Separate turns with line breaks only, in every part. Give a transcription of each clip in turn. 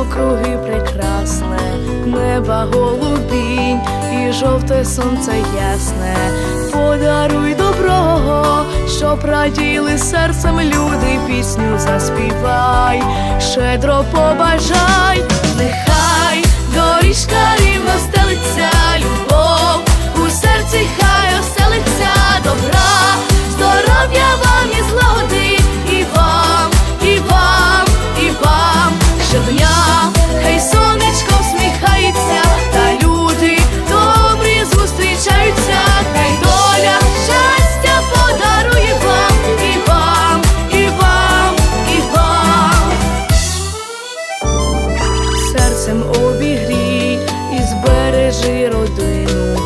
навкруги прекрасне, неба голубінь і жовте сонце ясне, подаруй доброго, щоб раділи серцем люди, пісню заспівай, щедро побажай, нехай доріжка. Збережи родину,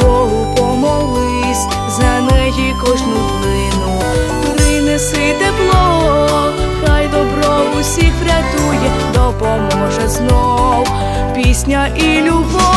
Богу помолись за неї кожну длину, принеси тепло, хай добро усіх врятує, допоможе знов пісня і любов,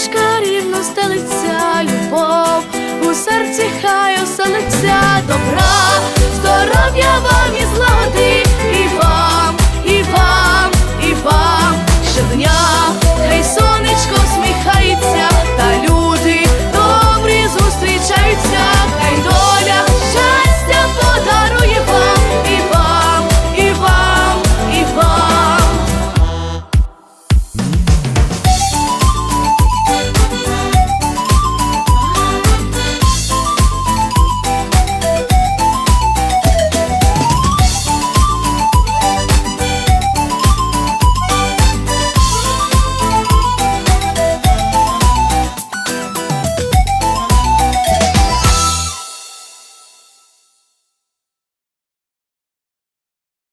доріжка рівно стелиться, любов у серці хай оселиться. Добра,